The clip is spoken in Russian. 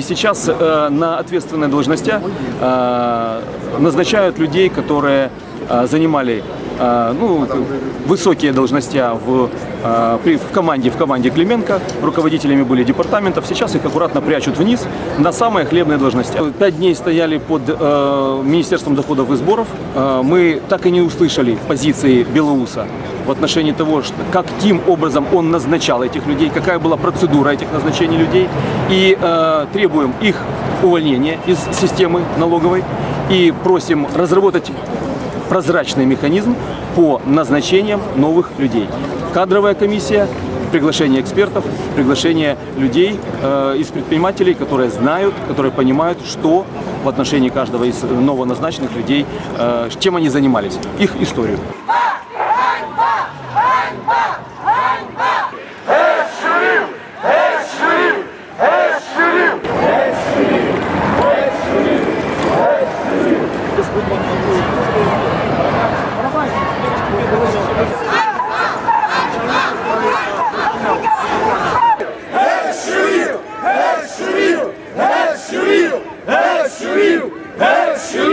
сейчас э, на ответственные должности э, назначают людей, которые э, занимали ну, высокие должности в, э, при- в команде, в команде Клименко, руководителями были департаментов, сейчас их аккуратно прячут вниз на самые хлебные должности. Пять дней стояли под э, Министерством доходов и сборов, Э, мы так и не услышали позиции Белоуса в отношении того, что, каким образом он назначал этих людей, какая была процедура этих назначений людей. И э, требуем их увольнения из системы налоговой и просим разработать прозрачный механизм по назначениям новых людей. Кадровая комиссия, приглашение экспертов, приглашение людей э, из предпринимателей, которые знают, которые понимают, что в отношении каждого из новоназначенных людей, э, чем они занимались, их историю. Restituiu! É Restituiu!